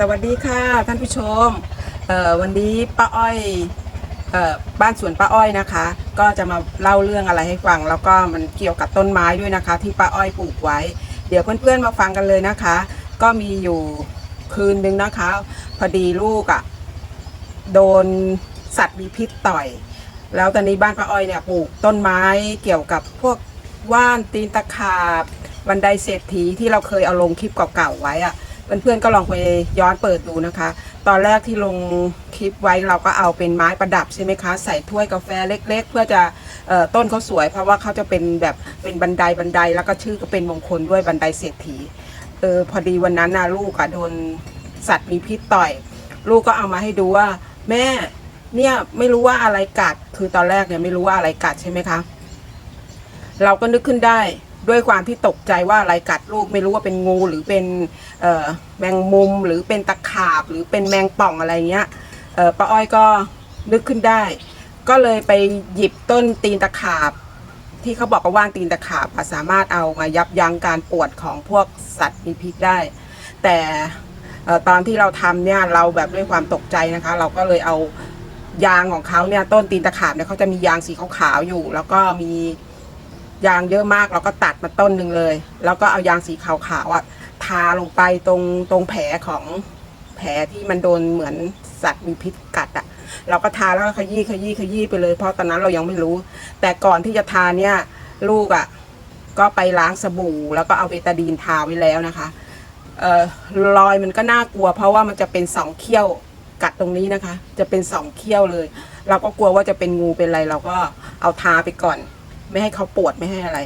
สวัสดีค่ะท่านผู้ชมเออวันนี้ป้าอ้อยเออบ้านสวนป้าอ้อยนะคะ ก็จะมาเล่าเรื่องอะไรให้ฟัง แล้วก็มันเกี่ยวกับต้นไม้ด้วยนะคะ ที่ป้าอ้อยปลูกไว้ เดี๋ยวเพื่อนๆมาฟังกันเลยนะคะ ก็มีอยู่คืนนึงนะคะ พอดีลูกอะ่ะโดนสัตว์มีพิษต่อย แล้วตอนนี้บ้านป้าอ้อยเนี่ยปลูกต้นไม้เกี่ยวกับพวกว่านตีนตะขาบบันไดเศรษฐีที่เราเคยเอาลงคลิปเก่าๆไว้อะ เพื่อนๆก็ลองไปย้อนเปิดดูนะคะ ตอนแรกที่ลงคลิปไว้เราก็เอาเป็นไม้ประดับใช่ไหมคะ ใส่ถ้วยกาแฟเล็ก ๆ เพื่อจะออต้นเขาสวย เพราะว่าเขาจะเป็นแบบเป็นบันไดบันไดแล้วก็ชื่อก็เป็นมงคลด้วยบันไดเศรษฐีเออพอดีวันนั้นนะลูกอะโดนสัตว์มีพิษต่อย ลูกก็เอามาให้ดูว่าแม่เนี่ยไม่รู้ว่าอะไรกัด คือตอนแรกเนี่ยไม่รู้ว่าอะไรกัดใช่ไหมคะ เราก็นึกขึ้นได้ ด้วยความที่ตกใจว่าอะไรกัดลูกไม่รู้ว่าเป็นงูหรือเป็นแมงมุมหรือเป็นตะขาบหรือเป็นแมงป่องอะไรเงี้ยป้าอ้อยก็นึกขึ้นได้ ก็เลยไปหยิบต้นตีนตะขาบ ที่เขาบอกว่าว่านตีนตะขาบสามารถเอามายับยั้งการปวดของพวกสัตว์มีพิษได้ แต่ตอนที่เราทำเนี่ยเราแบบด้วยความตกใจนะคะ เราก็เลยเอายางของเขาเนี่ยต้นตีนตะขาบเนี่ยเขาจะมียางสีขาวๆอยู่ แล้วก็มี ยางเยอะมากเราก็ตัดมาต้นหนึ่งเลย แล้วก็เอายางสีขาวๆอะทาลงไปตรงตรงแผลของแผลที่มันโดนเหมือนสัตว์มีพิษกัดอะ เราก็ทาแล้วก็ขยี้ขยี้ขยี้ไปเลย เพราะตอนนั้นเรายังไม่รู้ แต่ก่อนที่จะทาเนี่ย ลูกอะ ก็ไปล้างสบู่ แล้วก็เอาเบตาดีนทาไว้แล้วนะคะเอ่อรอยมันก็น่ากลัว เพราะว่ามันจะเป็นสองเขี้ยวกัดตรงนี้นะคะ จะเป็นสองเขี้ยวเลย เราก็กลัวว่าจะเป็นงูเป็นอะไร เราก็เอาทาไปก่อน ไม่ให้เขาปวดไม่ให้อะไร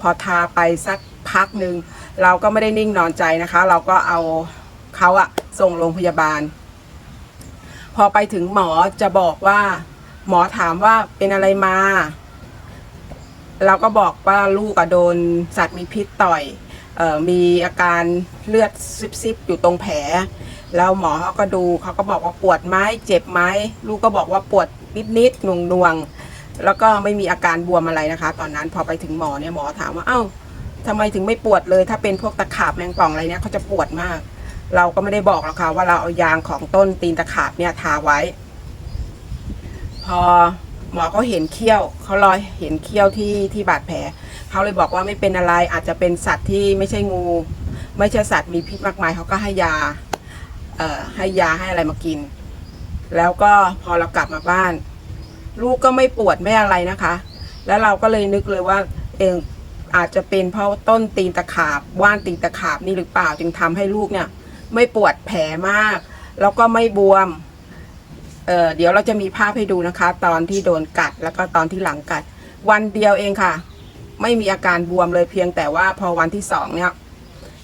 พอทาไปสักพักหนึ่งเราก็ไม่ได้นิ่งนอนใจนะคะ เราก็เอาเขาอะส่งโรงพยาบาล พอไปถึงหมอจะบอกว่า หมอถามว่าเป็นอะไรมา เราก็บอกว่าลูกอะโดนสัตว์มีพิษต่อยออมีอาการเลือดซิบๆอยู่ตรงแผล แล้วหมอเขาก็ดูเขาก็บอกว่าปวดไหมเจ็บไหมลูกก็บอกว่าปวดนิดๆหน่วงๆ แล้วก็ไม่มีอาการบวมอะไรนะคะ ตอนนั้นพอไปถึงหมอเนี่ยหมอถามว่าเอ้าทำไมถึงไม่ปวดเลย ถ้าเป็นพวกตะขาบแมงป่องอะไรเนี่ยเขาจะปวดมาก เราก็ไม่ได้บอกหรอกค่ะว่าเราเอายางของต้นตีนตะขาบเนี่ยทาไว้ พอหมอเขาเห็นเขี้ยวเขารอยเห็นเขี้ยวที่ที่บาดแผลเขาเลยบอกว่าไม่เป็นอะไรอาจจะเป็นสัตว์ที่ไม่ใช่งู ไม่ใช่สัตว์มีพิษมากมายเขาก็ให้ยาเอ่อให้ยาให้อะไรมากิน แล้วก็พอเรากลับมาบ้าน ลูกก็ไม่ปวดไม่อะไรนะคะ แล้วเราก็เลยนึกเลยว่าเองอาจจะเป็นเพราะต้นตีนตะขาบว่านตีนตะขาบนี่หรือเปล่าจึงทำให้ลูกเนี่ย ไม่ปวดแผลมาก แล้วก็ไม่บวมเเดี๋ยวเราจะมีภาพให้ดูนะคะ ตอนที่โดนกัดแล้วก็ตอนที่หลังกัด วันเดียวเองค่ะ ไม่มีอาการบวมเลยเพียงแต่ว่าพอวันที่สองเนี่ย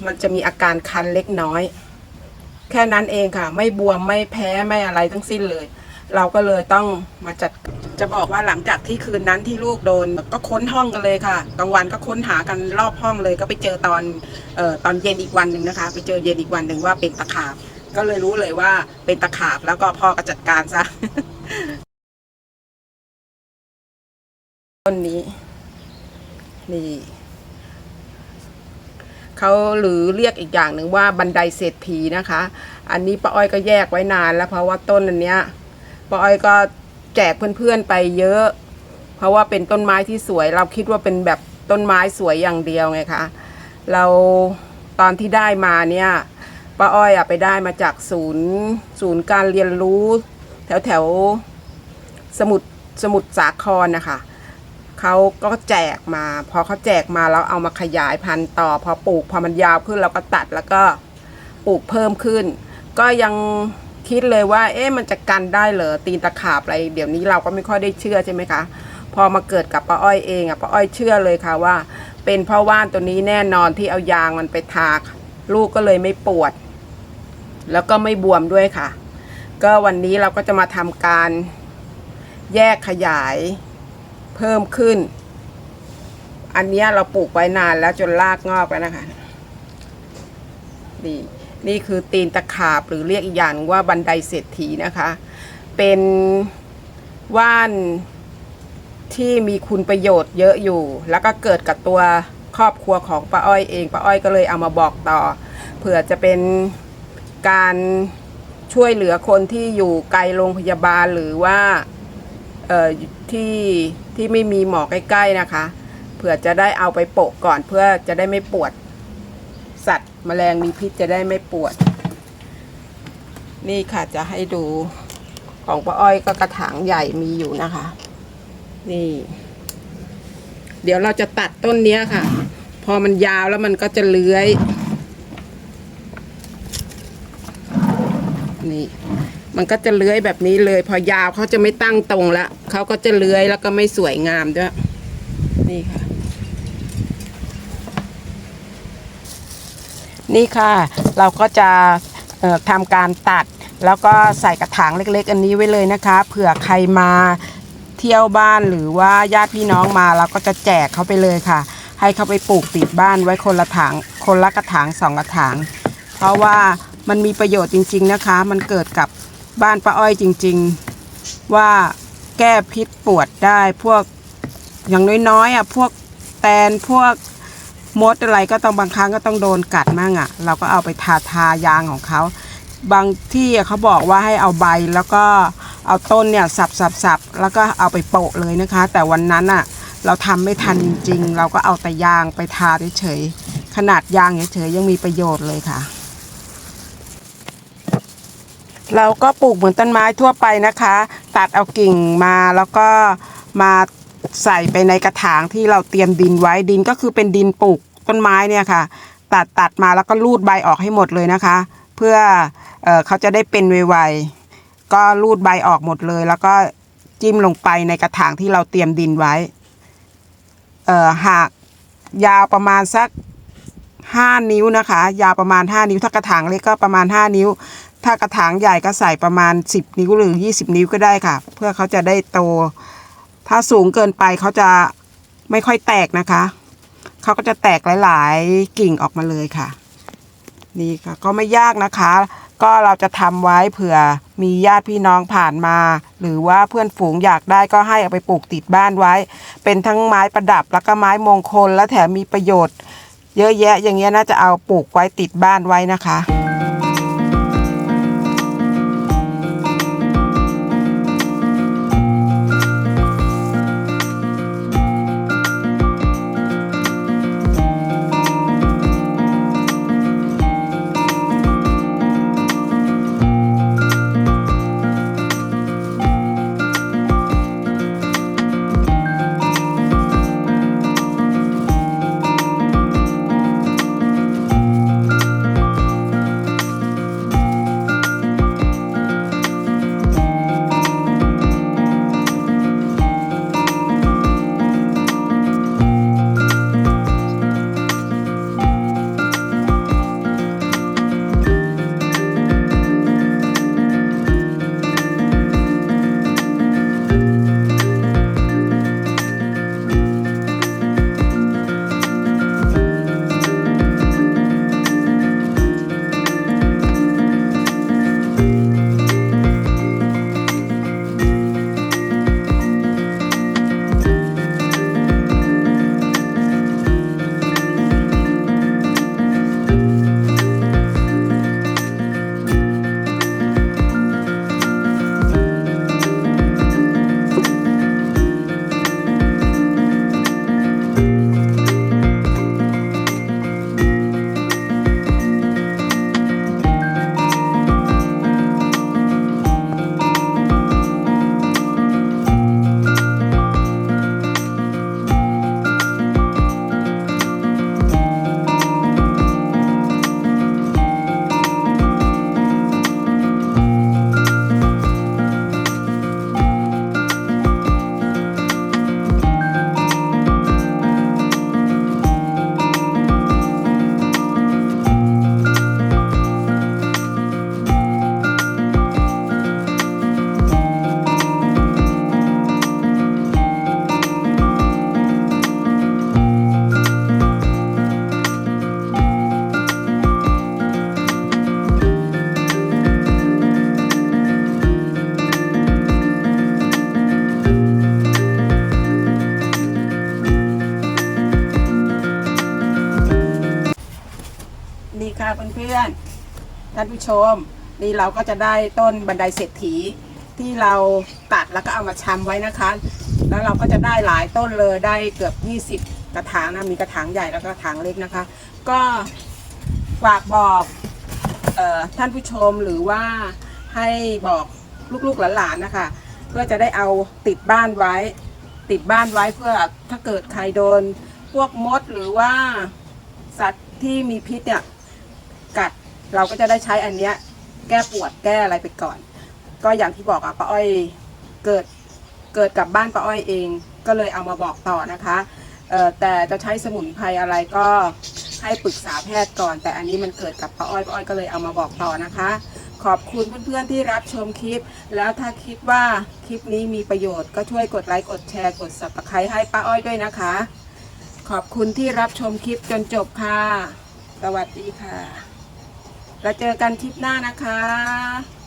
มันจะมีอาการคันเล็กน้อย แค่นั้นเองค่ะ ไม่บวมไม่แพ้ไม่อะไรทั้งสิ้นเลย เราก็เลยต้องมาจัด จะบอกว่าหลังจากที่คืนนั้นที่ลูกโดนก็ค้นห้องกันเลยค่ะกลางวันก็ค้นหากันรอบห้องเลย ก็ไปเจอตอนเอ่อตอนเย็นอีกวันหนึ่งนะคะ ไปเจอเย็นอีกวันหนึ่งว่าเป็นตะขาบ ก็เลยรู้เลยว่าเป็นตะขาบแล้วก็พ่อก็จัดการซะต้นนี้นี่เขาหรือเรียกอีกอย่างหนึ่งว่าบันไดเศรษฐีนะคะ อันนี้ป้าอ้อยก็แยกไว้นานแล้วเพราะว่าต้นอันเนี้ยป้าอ้อยก็ แจกเพื่อนๆไปเยอะ เพราะว่าเป็นต้นไม้ที่สวย เราคิดว่าเป็นแบบต้นไม้สวยอย่างเดียวไงคะเราตอนที่ได้มาเนี่ยป้าอ้อยอะไปได้มาจากศูนย์ศูนย์การเรียนรู้ แถวแถวสมุทรสมุทรสาครนะคะเขาก็แจกมา พอเขาแจกมาแล้วเอามาขยายพันธุ์ต่อ พอปลูกพอมันยาวขึ้นเราก็ตัดแล้วก็ปลูกเพิ่มขึ้น ก็ยัง คิดเลยว่า เอ๊ะมันจะกันได้เหรอตีนตะขาบอะไร เดี๋ยวนี้เราก็ไม่ค่อยได้เชื่อใช่ไหมคะ พอมาเกิดกับป้าอ้อยเองอะป้าอ้อยเชื่อเลยค่ะว่า เป็นเพราะว่านตัวนี้แน่นอนที่เอายางมันไปทาลูกก็เลยไม่ปวด แล้วก็ไม่บวมด้วยค่ะ ก็วันนี้เราก็จะมาทำการแยกขยายเพิ่มขึ้น อันนี้เราปลูกไว้นานแล้วจนรากงอกแล้วนะคะนี่ นี่คือตีนตะขาบหรือเรียกอีกอย่างว่าบันไดเศรษฐีนะคะ เป็นว่านที่มีคุณประโยชน์เยอะอยู่ แล้วก็เกิดกับตัวครอบครัวของป้าอ้อยเองป้าอ้อยก็เลยเอามาบอกต่อเผื่อจะเป็นการช่วยเหลือคนที่อยู่ไกลโรงพยาบาลหรือว่าที่ที่ไม่มีหมอใกล้ ๆนะคะ เผื่อจะได้เอาไปโปะก่อนเพื่อจะได้ไม่ปวด สัตว์แมลงมีพิษจะได้ไม่ปวด นี่ค่ะจะให้ดูของป้าอ้อยก็กระถางใหญ่มีอยู่นะคะ นี่ เดี๋ยวเราจะตัดต้นเนี้ยค่ะ พอมันยาวแล้วมันก็จะเลื้อย นี่ มันก็จะเลื้อยแบบนี้เลย พอยาวเขาจะไม่ตั้งตรงละเขาก็จะเลื้อยแล้วก็ไม่สวยงามด้วย นี่ค่ะ นี่ค่ะ เราก็จะทำการตัดแล้วก็ใส่กระถางเล็กๆ อันนี้ไว้เลยนะคะ เผื่อใครมาเที่ยวบ้านหรือว่าญาติพี่น้องมาเราก็จะแจกเขาไปเลยค่ะ ให้เขาไปปลูกติดบ้านไว้คนละถางคนละกระถางสองกระถาง เพราะว่ามันมีประโยชน์จริง ๆนะคะ มันเกิดกับบ้านป้าอ้อยจริง ๆ ว่าแก้พิษปวดได้พวกอย่างน้อยๆอะพวกแตนพวก มดอะไรก็ต้องบางครั้งก็ต้องโดนกัดมั่งอะ่ะ เราก็เอาไปทาทายางของเขาบางที่เขาบอกว่าให้เอาใบแล้วก็เอาต้นเนี่ยสับสับสับแล้วก็เอาไปโปะเลยนะคะ แต่วันนั้นอะ่ะเราทำไม่ทันจริง เราก็เอาแต่ยางไปทาเฉยขนาดยางเฉยยังมีประโยชน์เลยค่ะ เราก็ปลูกเหมือนต้นไม้ทั่วไปนะคะ ตัดเอากิ่งมาแล้วก็มาใส่ไปในกระถางที่เราเตรียมดินไว้ดินก็คือเป็นดินปลูก ต้นไม้เนี่ยค่ะ ตัดตัดมาแล้วก็รูดใบออกให้หมดเลยนะคะ เพื่อเออเขาจะได้เป็นไวๆก็รูดใบออกหมดเลย แล้วก็จิ้มลงไปในกระถางที่เราเตรียมดินไว้เออหากยาวประมาณสัก5นิ้วนะคะ ยาวประมาณ5นิ้วถ้ากระถางเล็กก็ประมาณ5นิ้ว ถ้ากระถางใหญ่ก็ใส่ประมาณ10นิ้วหรือ20นิ้วก็ได้ค่ะ เพื่อเขาจะได้โต ถ้าสูงเกินไปเขาจะไม่ค่อยแตกนะคะ เขาก็จะแตกหลาย ๆ กิ่งออกมาเลยค่ะ นี่ค่ะ ก็ไม่ยากนะคะ ก็เราจะทำไว้เผื่อมีญาติพี่น้องผ่านมา หรือว่าเพื่อนฝูงอยากได้ก็ให้เอาไปปลูกติดบ้านไว้ เป็นทั้งไม้ประดับแล้วก็ไม้มงคลและแถมมีประโยชน์ เยอะแยะอย่างเงี้ยน่าจะเอาปลูกไว้ติดบ้านไว้นะคะ ท่านผู้ชม นี่เราก็จะได้ต้นบันไดเศรษฐีที่เราตัดแล้วก็เอามาชำไว้นะคะ แล้วเราก็จะได้หลายต้นเลยได้เกือบ 20 กระถางนะมีกระถางใหญ่แล้วก็กระถางเล็กนะคะ ก็ฝากบอกเออท่านผู้ชมหรือว่าให้บอกลูกๆหลานๆนะคะ เพื่อจะได้เอาติดบ้านไว้ ติดบ้านไว้เพื่อถ้าเกิดใครโดน พวกมดหรือว่าสัตว์ที่มีพิษเนี่ย เราก็จะได้ใช้อันเนี้ยแก้ปวดแก้อะไรไปก่อน ก็อย่างที่บอกอะป้าอ้อยเกิดเกิดกับบ้านป้าอ้อยเอง ก็เลยเอามาบอกต่อนะคะเอ่อแต่จะใช้สมุนไพรอะไรก็ให้ปรึกษาแพทย์ก่อน แต่อันนี้มันเกิดกับป้าอ้อยป้าอ้อยก็เลยเอามาบอกต่อนะคะ ขอบคุณเพื่อนๆที่รับชมคลิป แล้วถ้าคิดว่าคลิปนี้มีประโยชน์ก็ช่วยกดไลค์กดแชร์กด subscribe ให้ป้าอ้อยด้วยนะคะ ขอบคุณที่รับชมคลิปจนจบค่ะ สวัสดีค่ะ แล้วเจอกันคลิปหน้านะคะ